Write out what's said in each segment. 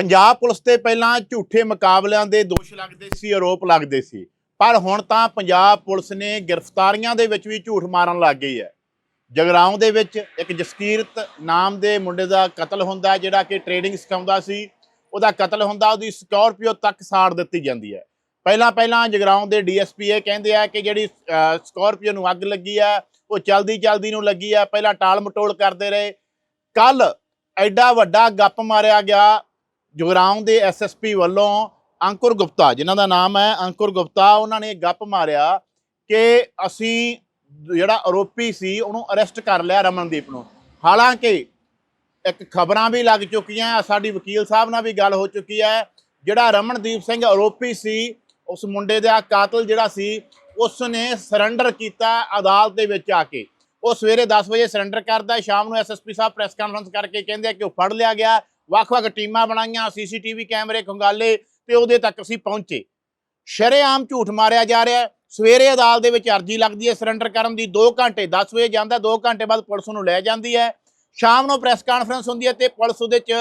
Punjab police ਤੇ ਪਹਿਲਾਂ ਝੂਠੇ ਮੁਕਾਬਲਿਆਂ ਦੇ ਦੋਸ਼ ਲੱਗਦੇ ਸੀ ਆਰੋਪ ਲੱਗਦੇ ਸੀ। ਪਰ ਹੁਣ ਤਾਂ ਪੰਜਾਬ ਪੁਲਿਸ ਨੇ ਗ੍ਰਿਫਤਾਰੀਆਂ ਦੇ ਵਿੱਚ ਵੀ ਝੂਠ ਮਾਰਨ ਲੱਗ ਗਈ ਹੈ। ਜਗਰਾਉਂ ਦੇ ਵਿੱਚ ਇੱਕ ਜਸਕੀਰਤ ਨਾਮ ਦੇ ਮੁੰਡੇ ਦਾ ਕਤਲ ਹੁੰਦਾ ਜਿਹੜਾ ਕਿ ਟ੍ਰੇਡਿੰਗ ਸਿਖਾਉਂਦਾ ਸੀ। ਉਹਦਾ ਕਤਲ ਹੁੰਦਾ ਉਹਦੀ ਸਕਾਰਪੀਓ ਤੱਕ ਸਾੜ ਦਿੱਤੀ ਜਾਂਦੀ ਹੈ। ਪਹਿਲਾਂ ਪਹਿਲਾਂ ਜਗਰਾਉਂ ਦੇ ਡੀਐਸਪੀ ਇਹ ਕਹਿੰਦੇ ਆ ਕਿ ਜਿਹੜੀ ਅਹ, ਸਕਾਰਪੀਓ ਨੂੰ ਅੱਗ ਲੱਗੀ ਆ ਉਹ ਚਲਦੀ ਚਲਦੀ ਨੂੰ ਲੱਗੀ ਆ। ਪਹਿਲਾਂ ਟਾਲ ਮਟੋਲ ਕਰਦੇ ਰਹੇ। ਕੱਲ ਐਡਾ ਵੱਡਾ ਗੱਪ ਮਾਰਿਆ ਗਿਆ ਜਗਰਾਉਂ ਦੇ ਐਸਐਸਪੀ ਵੱਲੋਂ ਅੰਕੁਰ ਗੁਪਤਾ, ਜਿਨ੍ਹਾਂ ਦਾ ਨਾਮ ਹੈ ਅੰਕੁਰ ਗੁਪਤਾ, ਉਹਨਾਂ ਨੇ ਗੱਪ ਮਾਰਿਆ ਕਿ ਅਸੀਂ ਜਿਹੜਾ ਆਰੋਪੀ ਸੀ, ਉਹਨੂੰ ਅਰੈਸਟ ਕਰ ਲਿਆ ਰਮਨਦੀਪ ਨੂੰ। ਹਾਲਾਂਕਿ ਇੱਕ ਖਬਰਾਂ ਵੀ ਲੱਗ ਚੁੱਕੀਆਂ, ਸਾਡੀ ਵਕੀਲ ਸਾਹਿਬ ਨਾਲ ਵੀ ਗੱਲ ਹੋ ਚੁੱਕੀ ਹੈ, ਜਿਹੜਾ ਰਮਨਦੀਪ ਸਿੰਘ ਆਰੋਪੀ ਸੀ, ਉਸ ਮੁੰਡੇ ਦਾ ਕਾਤਲ ਜਿਹੜਾ ਸੀ ਉਸ ਨੇ ਸਰੈਂਡਰ ਕੀਤਾ ਅਦਾਲਤ ਦੇ ਵਿੱਚ ਆ ਕੇ। ਉਹ ਸਵੇਰੇ 10 ਵਜੇ ਸਰੈਂਡਰ ਕਰਦਾ ਸ਼ਾਮ ਨੂੰ ਐਸਐਸਪੀ ਸਾਹਿਬ ਪ੍ਰੈਸ ਕਾਨਫਰੰਸ ਕਰਕੇ ਕਹਿੰਦੇ ਆ ਕਿ ਉਹ ਫੜ ਲਿਆ ਗਿਆ ਵੱਖ-ਵੱਖ ਟੀਮਾਂ ਬਣਾਈਆਂ, ਸੀਸੀਟੀਵੀ ਕੈਮਰੇ ਖੰਗਾਲੇ ਤੇ ਉਹਦੇ ਤੱਕ ਅਸੀਂ ਪਹੁੰਚੇ। ਸ਼ਰੇਆਮ ਝੂਠ ਮਾਰਿਆ ਜਾ ਰਿਹਾ ਸਵੇਰੇ ਅਦਾਲਤ ਦੇ ਵਿੱਚ ਅਰਜੀ ਲੱਗਦੀ ਹੈ ਸਰੈਂਡਰ ਕਰਨ ਦੀ 2 ਘੰਟੇ 10 ਵਜੇ ਜਾਂਦਾ 2 ਘੰਟੇ ਬਾਅਦ ਪੁਲਿਸ ਨੂੰ ਲੈ ਜਾਂਦੀ ਹੈ। ਸ਼ਾਮ ਨੂੰ ਪ੍ਰੈਸ ਕਾਨਫਰੰਸ ਹੁੰਦੀ ਹੈ ਤੇ ਪੁਲਿਸ ਉਹਦੇ 'ਚ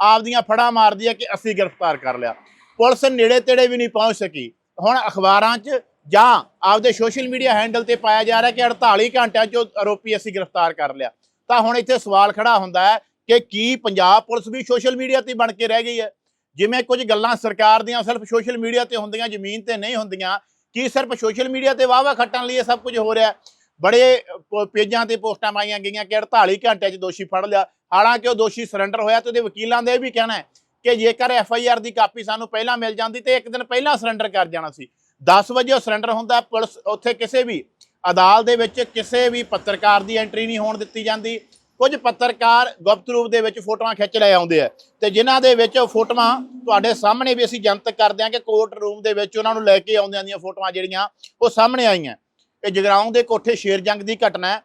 ਆਪਦੀਆਂ ਫੜਾ ਮਾਰਦੀ ਹੈ ਕਿ ਅਸੀਂ ਗ੍ਰਿਫਤਾਰ ਕਰ ਲਿਆ। ਪੁਲਿਸ ਨੇੜੇ ਤੇੜੇ ਵੀ ਨਹੀਂ ਪਹੁੰਚ ਸਕੀ। ਹੁਣ ਅਖਬਾਰਾਂ 'ਚ ਜਾਂ ਆਪਦੇ ਸੋਸ਼ਲ ਮੀਡੀਆ ਹੈਂਡਲ ਤੇ ਪਾਇਆ ਜਾ ਰਿਹਾ ਕਿ 48 ਘੰਟਿਆਂ 'ਚ ਉਹ ਆਰੋਪੀ ਅਸੀਂ ਗ੍ਰਿਫਤਾਰ ਕਰ ਲਿਆ। ਤਾਂ ਹੁਣ ਇੱਥੇ ਸਵਾਲ ਖੜਾ ਹੁੰਦਾ ਹੈ ਕਿ ਕੀ ਪੰਜਾਬ ਪੁਲਿਸ ਵੀ ਸੋਸ਼ਲ ਮੀਡੀਆ ਤੇ ਬਣ ਕੇ ਰਹਿ ਗਈ ਹੈ? ਜਿਵੇਂ ਕੁਝ ਗੱਲਾਂ ਸਰਕਾਰ ਦੀਆਂ ਸਿਰਫ ਸੋਸ਼ਲ ਮੀਡੀਆ ਤੇ ਹੁੰਦੀਆਂ, ਜ਼ਮੀਨ ਤੇ ਨਹੀਂ ਹੁੰਦੀਆਂ, ਕੀ ਸਿਰਫ ਸੋਸ਼ਲ ਮੀਡੀਆ ਤੇ ਵਾਵਾ ਖੱਟਣ ਲਈ ਇਹ ਸਭ ਕੁਝ ਹੋ ਰਿਹਾ? ਬੜੇ ਪ- ਪੇਜਾਂ ਤੇ ਪੋਸਟਾਂ ਪਾਈਆਂ ਗਈਆਂ ਕਿ 48 ਘੰਟਿਆਂ 'ਚ ਦੋਸ਼ੀ ਫੜ ਲਿਆ। ਹਾਲਾਂਕਿ ਉਹ ਦੋਸ਼ੀ ਸਰੈਂਡਰ ਹੋਇਆ ਤੇ ਉਹਦੇ ਵਕੀਲਾਂ ਦਾ ਇਹ ਵੀ ਕਹਿਣਾ ਹੈ ਕਿ ਜੇਕਰ ਐਫ ਆਈ ਆਰ ਦੀ ਕਾਪੀ ਸਾਨੂੰ ਪਹਿਲਾਂ ਮਿਲ ਜਾਂਦੀ ਤੇ ਇੱਕ ਦਿਨ ਪਹਿਲਾਂ ਸਰੈਂਡਰ ਕਰ ਜਾਣਾ ਸੀ। 10 ਵਜੇ ਉਹ ਸਰੈਂਡਰ ਹੁੰਦਾ, ਪੁਲਿਸ ਉੱਥੇ ਕਿਸੇ ਵੀ ਅਦਾਲਤ ਦੇ ਵਿੱਚ ਕਿਸੇ ਵੀ ਪੱਤਰਕਾਰ ਦੀ ਐਂਟਰੀ ਨਹੀਂ ਹੋਣ ਦਿੱਤੀ ਜਾਂਦੀ। ਕੁਝ ਪੱਤਰਕਾਰ ਗੁਪਤ ਰੂਪ ਦੇ ਵਿੱਚ ਫੋਟੋਆਂ ਖਿੱਚ ਲੈ ਆਉਂਦੇ ਆ ਤੇ ਜਿਨ੍ਹਾਂ ਦੇ ਵਿੱਚ ਉਹ ਫੋਟੋਆਂ ਤੁਹਾਡੇ ਸਾਹਮਣੇ ਵੀ ਅਸੀਂ ਜਨਤਕ ਕਰਦੇ ਹਾਂ ਕਿ ਕੋਰਟ ਰੂਮ ਦੇ ਵਿੱਚ ਉਹਨਾਂ ਨੂੰ ਲੈ ਕੇ ਆਉਂਦਿਆਂ ਦੀਆਂ ਫੋਟੋਆਂ ਜਿਹੜੀਆਂ ਉਹ ਸਾਹਮਣੇ ਆਈਆਂ। ਇਹ ਜਗਰਾਉਂ ਦੇ ਕੋਠੇ ਸ਼ੇਰ ਜੰਗ ਦੀ ਘਟਨਾ ਹੈ।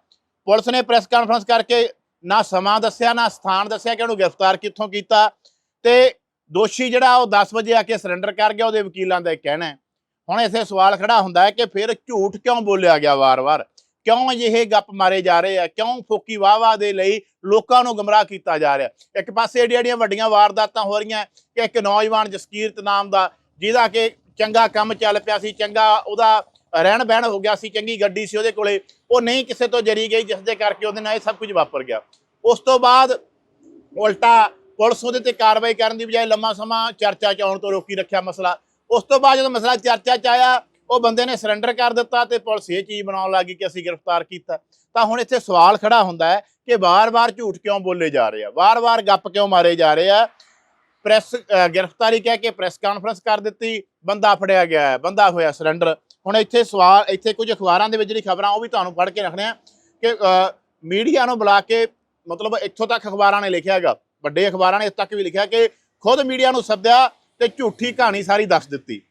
ਪੁਲਿਸ ਨੇ ਪ੍ਰੈਸ ਕਾਨਫਰੰਸ ਕਰਕੇ ਨਾ ਸਮਾਂ ਦੱਸਿਆ, ਨਾ ਸਥਾਨ ਦੱਸਿਆ ਕਿ ਉਹਨੂੰ ਗ੍ਰਿਫਤਾਰ ਕਿੱਥੋਂ ਕੀਤਾ ਤੇ ਦੋਸ਼ੀ ਜਿਹੜਾ ਉਹ 10 ਵਜੇ ਆ ਕੇ ਸਰੈਂਡਰ ਕਰ ਗਿਆ, ਉਹਦੇ ਵਕੀਲਾਂ ਦਾ ਇਹ ਕਹਿਣਾ ਹੈ। ਹੁਣ ਇਥੇ ਸਵਾਲ ਖੜਾ ਹੁੰਦਾ ਹੈ ਕਿ ਫਿਰ ਝੂਠ ਕਿਉਂ ਬੋਲਿਆ ਗਿਆ ਵਾਰ-ਵਾਰ? ਕਿਉਂ ਅਜਿਹੇ ਗੱਪ ਮਾਰੇ ਜਾ ਰਹੇ ਆ? ਕਿਉਂ ਫੋਕੀ ਵਾਵਾ ਦੇ ਲਈ ਲੋਕਾਂ ਨੂੰ ਗਮਰਾਹ ਕੀਤਾ ਜਾ ਰਿਹਾ? ਇੱਕ ਪਾਸੇ ਏਡੀਆਂ ਏਡੀਆਂ ਵੱਡੀਆਂ ਵਾਰਦਾਤਾਂ ਹੋ ਰਹੀਆਂ ਕਿ ਇੱਕ ਨੌਜਵਾਨ ਜਸਕੀਰਤ ਨਾਮ ਦਾ, ਜਿਹਦਾ ਕਿ ਚੰਗਾ ਕੰਮ ਚੱਲ ਪਿਆ ਸੀ, ਚੰਗਾ ਉਹਦਾ ਰਹਿਣ ਬਹਿਣ ਹੋ ਗਿਆ ਸੀ, ਚੰਗੀ ਗੱਡੀ ਸੀ ਉਹਦੇ ਕੋਲੇ। ਉਹ ਨਹੀਂ ਕਿਸੇ ਤੋਂ ਜਰੀ ਗਈ, ਜਿਸ ਦੇ ਕਰਕੇ ਉਹਦੇ ਨਾਲ ਇਹ ਸਭ ਕੁਝ ਵਾਪਰ ਗਿਆ। ਉਸ ਤੋਂ ਬਾਅਦ ਉਲਟਾ ਪੁਲਿਸ ਉਹਦੇ ਤੇ ਕਾਰਵਾਈ ਕਰਨ ਦੀ ਬਜਾਏ ਲੰਮਾ ਸਮਾਂ ਚਰਚਾ ਚ ਆਉਣ ਤੋਂ ਰੋਕੀ ਰੱਖਿਆ ਮਸਲਾ। ਉਸ ਤੋਂ ਬਾਅਦ ਜਦੋਂ ਮਸਲਾ ਚਰਚਾ ਚ ਆਇਆ ਉਹ ਬੰਦੇ ਨੇ ਸਰੈਂਡਰ ਕਰ ਦਿੱਤਾ ਤੇ ਪੁਲਿਸ ਇਹ ਚੀਜ਼ ਬਣਾਉਣ ਲੱਗੀ ਕਿ ਅਸੀਂ ਗ੍ਰਿਫਤਾਰ ਕੀਤਾ। ਤਾਂ ਹੁਣ ਇੱਥੇ ਸਵਾਲ ਖੜਾ ਹੁੰਦਾ ਹੈ ਕਿ ਵਾਰ-ਵਾਰ ਝੂਠ ਕਿਉਂ ਬੋਲੇ ਜਾ ਰਹੇ ਆ? ਵਾਰ-ਵਾਰ ਗੱਪ ਕਿਉਂ ਮਾਰੇ ਜਾ ਰਹੇ ਆ? ਪ੍ਰੈਸ ਗ੍ਰਿਫਤਾਰੀ ਕਹਿ ਕੇ ਪ੍ਰੈਸ ਕਾਨਫਰੰਸ ਕਰ ਦਿੱਤੀ, ਬੰਦਾ ਫੜਿਆ ਗਿਆ ਹੈ, ਬੰਦਾ ਹੋਇਆ ਸਰੈਂਡਰ ਹੁਣ ਇੱਥੇ ਸਵਾਲ, ਇੱਥੇ ਕੁਝ ਅਖਬਾਰਾਂ ਦੇ ਵਿੱਚ ਜਿਹੜੀ ਖਬਰਾਂ ਉਹ ਵੀ ਤੁਹਾਨੂੰ ਪੜ੍ਹ ਕੇ ਰੱਖਣੇ ਆ ਕਿ ਮੀਡੀਆ ਨੂੰ ਬੁਲਾ ਕੇ ਮਤਲਬ ਇੱਥੋਂ ਤੱਕ ਅਖਬਾਰਾਂ ਨੇ ਲਿਖਿਆ ਹੈਗਾ। ਵੱਡੇ ਅਖਬਾਰਾਂ ਨੇ ਇਸ ਤੱਕ ਵੀ ਲਿਖਿਆ ਕਿ ਖੁਦ ਮੀਡੀਆ ਨੂੰ ਸੱਦਿਆ ਤੇ ਝੂਠੀ ਕਹਾਣੀ ਸਾਰੀ ਦੱਸ ਦਿੱਤੀ।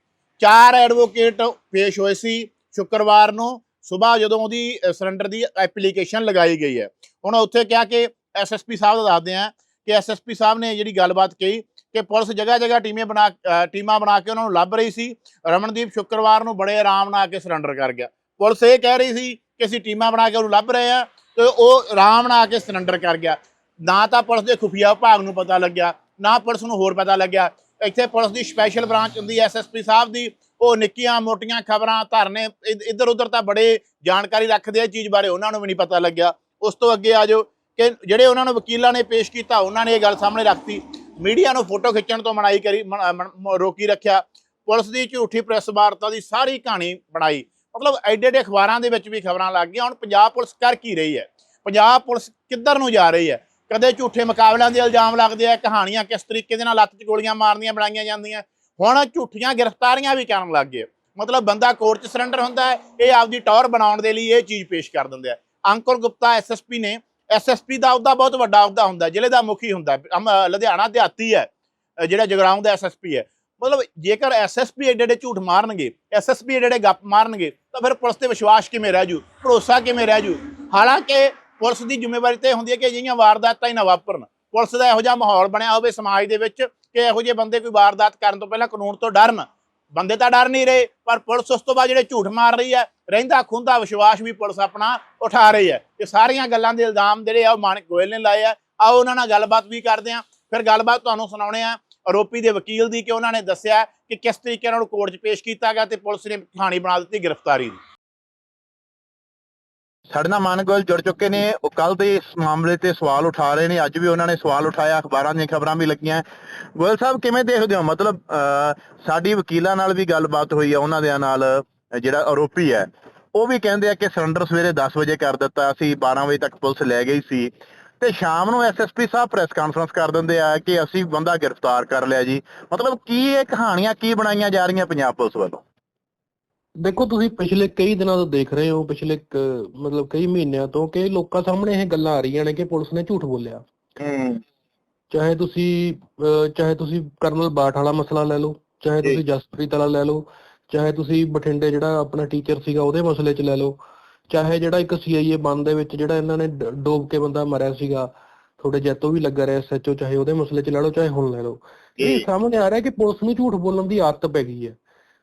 ਚਾਰ ਐਡਵੋਕੇਟ ਪੇਸ਼ ਹੋਏ ਸੀ ਸ਼ੁੱਕਰਵਾਰ ਨੂੰ। ਸਵੇਰ ਜਦੋਂ ਉਹਦੀ ਸਰੈਂਡਰ ਦੀ ਐਪਲੀਕੇਸ਼ਨ ਲਗਾਈ ਗਈ ਹੈ। ਹੁਣ ਉੱਥੇ ਕਿਹਾ ਕਿ ਐਸਐਸਪੀ ਸਾਹਿਬ ਦਾ ਦੱਸਦੇ ਆ ਕਿ ਐਸਐਸਪੀ ਸਾਹਿਬ ਨੇ ਜਿਹੜੀ ਗੱਲਬਾਤ ਕਹੀ ਕਿ ਪੁਲਿਸ ਜਗ੍ਹਾ ਜਗ੍ਹਾ ਟੀਮੇ ਬਣਾ ਟੀਮਾਂ ਬਣਾ ਕੇ ਉਹਨਾਂ ਨੂੰ ਲੱਭ ਰਹੀ ਸੀ। ਰਮਨਦੀਪ ਸ਼ੁੱਕਰਵਾਰ ਨੂੰ ਬੜੇ ਆਰਾਮ ਨਾਲ ਆ ਕੇ ਸਰੈਂਡਰ ਕਰ ਗਿਆ। ਪੁਲਿਸ ਇਹ ਕਹਿ ਰਹੀ ਸੀ ਕਿ ਅਸੀਂ ਟੀਮਾਂ ਬਣਾ ਕੇ ਉਹਨੂੰ ਲੱਭ ਰਹੇ ਆ ਤੇ ਉਹ ਆਰਾਮ ਨਾਲ ਆ ਕੇ ਸਰੈਂਡਰ ਕਰ ਗਿਆ। ਨਾ ਤਾਂ ਪੁਲਿਸ ਦੇ ਖੁਫੀਆ ਵਿਭਾਗ ਨੂੰ ਪਤਾ ਲੱਗਿਆ, ਨਾ ਪੁਲਿਸ ਨੂੰ ਹੋਰ ਪਤਾ ਲੱਗਿਆ। ਇੱਥੇ ਪੁਲਿਸ ਦੀ ਸਪੈਸ਼ਲ ਬ੍ਰਾਂਚ ਹੁੰਦੀ ਹੈ ਐਸਐਸਪੀ ਸਾਹਿਬ ਦੀ, ਉਹ ਨਿੱਕੀਆਂ ਮੋਟੀਆਂ ਖਬਰਾਂ ਧਰਨੇ ਇੱਧਰ ਉੱਧਰ ਤਾਂ ਬੜੇ ਜਾਣਕਾਰੀ ਰੱਖਦੇ ਆ ਚੀਜ਼ ਬਾਰੇ ਉਹਨਾਂ ਨੂੰ ਵੀ ਨਹੀਂ ਪਤਾ ਲੱਗਿਆ। ਉਸ ਤੋਂ ਅੱਗੇ ਆ ਜਾਓ ਕਿ ਜਿਹੜੇ ਉਹਨਾਂ ਨੂੰ ਵਕੀਲਾਂ ਨੇ ਪੇਸ਼ ਕੀਤਾ, ਉਹਨਾਂ ਨੇ ਇਹ ਗੱਲ ਸਾਹਮਣੇ ਰੱਖਤੀ। ਮੀਡੀਆ ਨੂੰ ਫੋਟੋ ਖਿੱਚਣ ਤੋਂ ਮਨਾਈ ਕਰੀ ਮ- ਰੋਕੀ ਰੱਖਿਆ। ਪੁਲਿਸ ਦੀ ਝੂਠੀ ਪ੍ਰੈਸ ਵਾਰਤਾ ਦੀ ਸਾਰੀ ਕਹਾਣੀ ਬਣਾਈ। ਮਤਲਬ ਐਡੇ ਐਡੇ ਅਖਬਾਰਾਂ ਦੇ ਵਿੱਚ ਵੀ ਖਬਰਾਂ ਲੱਗ ਗਈਆਂ, ਹੁਣ ਪੰਜਾਬ ਪੁਲਿਸ ਕਰ ਕੀ ਰਹੀ ਹੈ? ਪੰਜਾਬ ਪੁਲਿਸ ਕਿੱਧਰ ਨੂੰ ਜਾ ਰਹੀ ਹੈ? ਕਦੇ ਝੂਠੇ ਮੁਕਾਬਲਿਆਂ ਦੇ ਇਲਜ਼ਾਮ ਲੱਗਦੇ ਆ ਕਹਾਣੀਆਂ ਕਿਸ ਤਰੀਕੇ ਦੇ ਨਾਲ ਲੱਤ 'ਚ ਗੋਲੀਆਂ ਮਾਰਨੀਆਂ ਬਣਾਈਆਂ ਜਾਂਦੀਆਂ। ਹੁਣ ਝੂਠੀਆਂ ਗ੍ਰਿਫਤਾਰੀਆਂ ਵੀ ਕਰਨ ਲੱਗ ਗਏ। ਮਤਲਬ ਬੰਦਾ ਕੋਰਟ 'ਚ ਸਰੈਂਡਰ ਹੁੰਦਾ ਹੈ ਇਹ ਆਪਦੀ ਟੌਰ ਬਣਾਉਣ ਦੇ ਲਈ ਇਹ ਚੀਜ਼ ਪੇਸ਼ ਕਰ ਦਿੰਦੇ ਆ। ਅੰਕੁਰ ਗੁਪਤਾ ਐਸਐਸਪੀ ਨੇ ਐਸਐਸਪੀ ਦਾ ਅਹੁਦਾ ਬਹੁਤ ਵੱਡਾ ਅਹੁਦਾ ਹੁੰਦਾ ਜ਼ਿਲ੍ਹੇ ਦਾ ਮੁਖੀ ਹੁੰਦਾ ਅਮ, ਲੁਧਿਆਣਾ ਦਿਹਾਤੀ ਹੈ ਜਿਹੜਾ ਜਗਰਾਉਂ ਦਾ ਐਸਐਸਪੀ ਹੈ। ਮਤਲਬ ਜੇਕਰ ਐਸਐਸਪੀ ਏਡੇ ਏਡੇ ਝੂਠ ਮਾਰਨਗੇ ਐਸਐਸਪੀ ਏਡੇ ਏਡੇ ਗੱਪ ਮਾਰਨਗੇ ਤਾਂ ਫਿਰ ਪੁਲਿਸ ਤੇ ਵਿਸ਼ਵਾਸ ਕਿਵੇਂ ਰਹਿ ਜੂ? ਭਰੋਸਾ ਕਿਵੇਂ ਰਹਿ ਜੂ? ਹਾਲਾਂਕਿ ਪੁਲਿਸ ਦੀ ਜ਼ਿੰਮੇਵਾਰੀ ਤੇ ਹੁੰਦੀ ਹੈ ਕਿ ਅਜਿਹੀਆਂ ਵਾਰਦਾਤਾਂ ਹੀ ਨਾ ਵਾਪਰਨ। ਪੁਲਿਸ ਦਾ ਇਹੋ ਜਿਹਾ ਮਾਹੌਲ ਬਣਿਆ ਹੋਵੇ ਸਮਾਜ ਦੇ ਵਿੱਚ ਕਿ ਇਹੋ ਜਿਹੇ ਬੰਦੇ ਕੋਈ ਵਾਰਦਾਤ ਕਰਨ ਤੋਂ ਪਹਿਲਾਂ ਕਾਨੂੰਨ ਤੋਂ ਡਰਨ। ਬੰਦੇ ਤਾਂ ਡਰ ਨਹੀਂ ਰਹੇ, ਪਰ ਪੁਲਿਸ ਉਸ ਤੋਂ ਬਾਅਦ ਜਿਹੜੇ ਝੂਠ ਮਾਰ ਰਹੀ ਹੈ, ਰਹਿੰਦਾ ਖੁੰਦਾ ਵਿਸ਼ਵਾਸ ਵੀ ਪੁਲਿਸ ਆਪਣਾ ਉਠਾ ਰਹੀ ਹੈ। ਇਹ ਸਾਰੀਆਂ ਗੱਲਾਂ ਦੇ ਇਲਜ਼ਾਮ ਜਿਹੜੇ ਆ ਉਹ ਮਾਨਕ ਗੋਇਲ ਨੇ ਲਾਏ ਆ। ਆਓ ਉਹਨਾਂ ਨਾਲ ਗੱਲਬਾਤ ਵੀ ਕਰਦੇ ਆ ਫਿਰ ਗੱਲਬਾਤ ਤੁਹਾਨੂੰ ਸੁਣਾਉਣੇ ਆ ਆਰੋਪੀ ਦੇ ਵਕੀਲ ਦੀ ਕਿ ਉਹਨਾਂ ਨੇ ਦੱਸਿਆ ਕਿ ਕਿਸ ਤਰੀਕੇ ਨਾਲ ਕੋਰਟ 'ਚ ਪੇਸ਼ ਕੀਤਾ ਗਿਆ ਤੇ ਪੁਲਿਸ ਨੇ ਕਹਾਣੀ ਬਣਾ ਦਿੱਤੀ ਗ੍ਰਿਫਤਾਰੀ ਦੀ। ਸਾਡੇ ਨਾਲ ਮਾਨ ਗੋਇਲ ਜੁੜ ਚੁੱਕੇ ਨੇ। ਉਹ ਕੱਲ ਦੇ ਇਸ ਮਾਮਲੇ ਤੇ ਸਵਾਲ ਉਠਾ ਰਹੇ ਨੇ। ਅੱਜ ਵੀ ਉਹਨਾਂ ਨੇ ਸਵਾਲ ਉਠਾਇਆ। ਅਖਬਾਰਾਂ ਦੀਆਂ ਖਬਰਾਂ ਵੀ ਲੱਗੀਆਂ। ਗੋਇਲ ਸਾਹਿਬ ਕਿਵੇਂ ਦੇਖਦੇ ਹੋ? ਮਤਲਬ ਅਹ, ਸਾਡੀ ਵਕੀਲਾਂ ਨਾਲ ਵੀ ਗੱਲਬਾਤ ਹੋਈ ਆ ਉਹਨਾਂ ਦੇ ਨਾਲ ਜਿਹੜਾ ਆਰੋਪੀ ਹੈ ਉਹ ਵੀ ਕਹਿੰਦੇ ਆ ਕਿ ਸਰੈਂਡਰ ਸਵੇਰੇ 10 ਵਜੇ ਕਰ ਦਿੱਤਾ ਅਸੀਂ 12 ਵਜੇ ਤੱਕ ਪੁਲਿਸ ਲੈ ਗਈ ਸੀ। ਤੇ ਸ਼ਾਮ ਨੂੰ ਐਸਐਸਪੀ ਸਾਹਿਬ ਪ੍ਰੈਸ ਕਾਨਫਰੰਸ ਕਰ ਦਿੰਦੇ ਆ ਕਿ ਅਸੀਂ ਬੰਦਾ ਗ੍ਰਿਫਤਾਰ ਕਰ ਲਿਆ ਜੀ। ਮਤਲਬ ਕੀ ਇਹ ਕਹਾਣੀਆਂ ਕੀ ਬਣਾਈਆਂ ਜਾ ਰਹੀਆਂ ਪੰਜਾਬ ਪੁਲਿਸ ਵੱਲੋਂ? ਦੇਖੋ ਤੁਸੀਂ ਪਿਛਲੇ ਕਈ ਦਿਨਾਂ ਤੋਂ ਦੇਖ ਰਹੇ ਹੋ ਪਿਛਲੇ ਮਤਲਬ ਕਈ ਮਹੀਨਿਆਂ ਤੋਂ ਕਿ ਲੋਕਾਂ ਸਾਹਮਣੇ ਇਹ ਗੱਲਾਂ ਆ ਰਹੀਆਂ ਨੇ ਕਿ ਪੁਲਿਸ ਨੇ ਝੂਠ ਬੋਲਿਆ ਹੂੰ ਚਾਹੇ ਤੁਸੀਂ ਚਾਹੇ ਤੁਸੀਂ ਕਰਨਲ ਬਾਠ ਵਾਲਾ ਮਸਲਾ ਲੈ ਲਓ ਚਾਹੇ। ਤੁਸੀਂ ਜਸਪ੍ਰੀਤ ਵਾਲਾ ਲੈ ਲਓ ਚਾਹੇ ਤੁਸੀਂ ਬਠਿੰਡੇ ਜਿਹੜਾ ਆਪਣਾ ਟੀਚਰ ਸੀਗਾ ਉਹਦੇ ਮਸਲੇ 'ਚ ਲੈ ਲਓ ਚਾਹੇ ਜਿਹੜਾ ਇੱਕ ਸੀਆਈਏ ਬੰਦ ਦੇ ਵਿੱਚ ਜਿਹੜਾ ਇਹਨਾਂ ਨੇ ਡੋਬ ਕੇ ਬੰਦਾ ਮਰਿਆ ਸੀਗਾ ਤੁਹਾਡੇ ਜੈਤੋ ਵੀ ਲੱਗਾ ਰਿਹਾ ਐਸਐਚਓ ਚਾਹੇ ਉਹਦੇ ਮਸਲੇ 'ਚ ਲੈ ਲਓ ਚਾਹੇ ਹੁਣ ਲੈ ਲਓ ਇਹ। ਸਾਹਮਣੇ ਆ ਰਿਹਾ ਕਿ ਪੁਲਿਸ ਨੂੰ ਝੂਠ ਬੋਲਣ ਦੀ ਆਦਤ ਪੈ ਗਈ ਹੈ